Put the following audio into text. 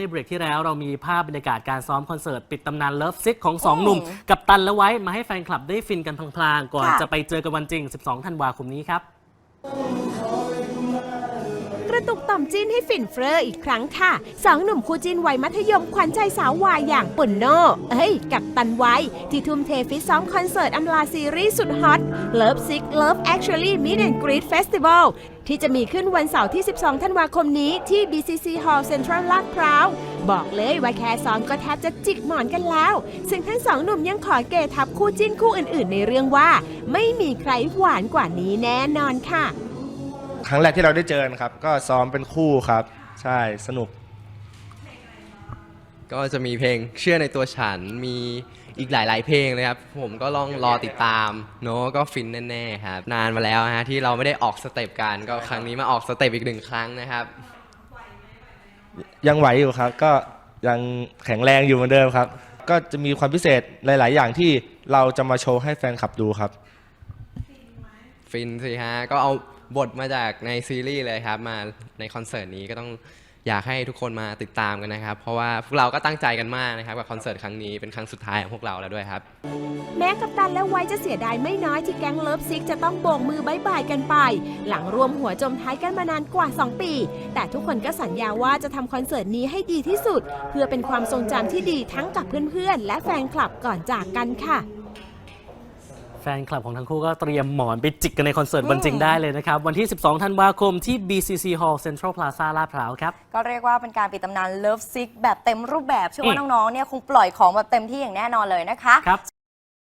ในเบรกที่แล้วเรามีภาพบรรยากาศการซ้อมคอนเสิร์ต ปิดตำนานเลิฟซิกของ 2 หนุ่ม กับตันและไว้มาให้แฟนคลับได้ฟินกันพลางๆ ก่อนค่ะจะไปเจอกันวันจริง 12 ธันวาคมนี้ครับ กระตุกต่อมจิ้นให้ฝิ่นเฟ้ออีกครั้งค่ะสองหนุ่มคู่จิ้นวัยมัธยมขวัญใจสาววายอย่างปุ่นโนเอ้ย กับตันไวที่ทุ่มเทฟิตซ้อมคอนเสิร์ตอำลาซีรีส์สุดฮอต Love Sick Love Actually Meet and Greet Festival ที่จะมีขึ้นวันเสาร์ที่ 12 ธันวาคมนี้ที่ BCC Hall Central ลาดพร้าว บอกเลยว่าแค่ซ้อมก็แทบจะจิกหมอนกันแล้ว ซึ่งทั้งสองหนุ่มยังขอเกทับคู่จิ้นคู่อื่นๆ ในเรื่องว่า ไม่มีใครหวานกว่านี้แน่นอนค่ะ ครั้งแรกที่เราได้เจอกันครับ ก็ซ้อมเป็นคู่ครับ ใช่สนุก ก็จะมีเพลงเชื่อในตัวฉันมีอีกหลาย ๆ เพลงเลยครับ ผมก็ลองรอติดตามเนอะก็ฟินแน่ๆครับ นานมาแล้วฮะที่เราไม่ได้ออกสเต็ปกันก็ครั้งนี้มาออกสเต็ปอีกหนึ่งครั้งนะครับ ยังไหวอยู่ครับ ก็ยังแข็งแรงอยู่เหมือนเดิมครับ ก็จะมีความพิเศษหลาย ๆ อย่างที่เราจะมาโชว์ให้แฟนคลับดูครับ ฟินสิฮะก็เอา บทมาจากในซีรีส์เลยครับ มาในคอนเสิร์ตนี้ก็ต้องอยากให้ทุกคนมาติดตามกันนะครับ เพราะว่าพวกเราก็ตั้งใจกันมากนะครับกับคอนเสิร์ตครั้งนี้เป็นครั้งสุดท้ายของพวกเราแล้วด้วยครับ แม้กัปตันและไว้จะเสียดายไม่น้อยที่แก๊งเลิฟซิกจะต้องโบกมือบายบายกันไป หลังรวมหัวจมท้ายกันมานานกว่า 2 ปี แต่ทุกคนก็สัญญาว่าจะทำคอนเสิร์ตนี้ให้ดีที่สุด เพื่อเป็นความทรงจำที่ดีทั้งกับเพื่อนๆ และแฟนคลับก่อนจากกันค่ะ ฟนคลับของทั้งคู่ก็เตรียมหมอนไปจิกกันในคอนเสิร์ตวันจริงได้เลยนะครับ วันที่ 12 ธันวาคมที่ BCC Hall Central Plaza ลาดพร้าวครับ ก็เรียกว่าเป็นการปิดตำนานเลิฟซิกแบบเต็มรูปแบบเชื่อว่าอืมน้องๆเนี่ยคงปล่อยของแบบเต็มที่อย่างแน่นอนเลยนะคะครับ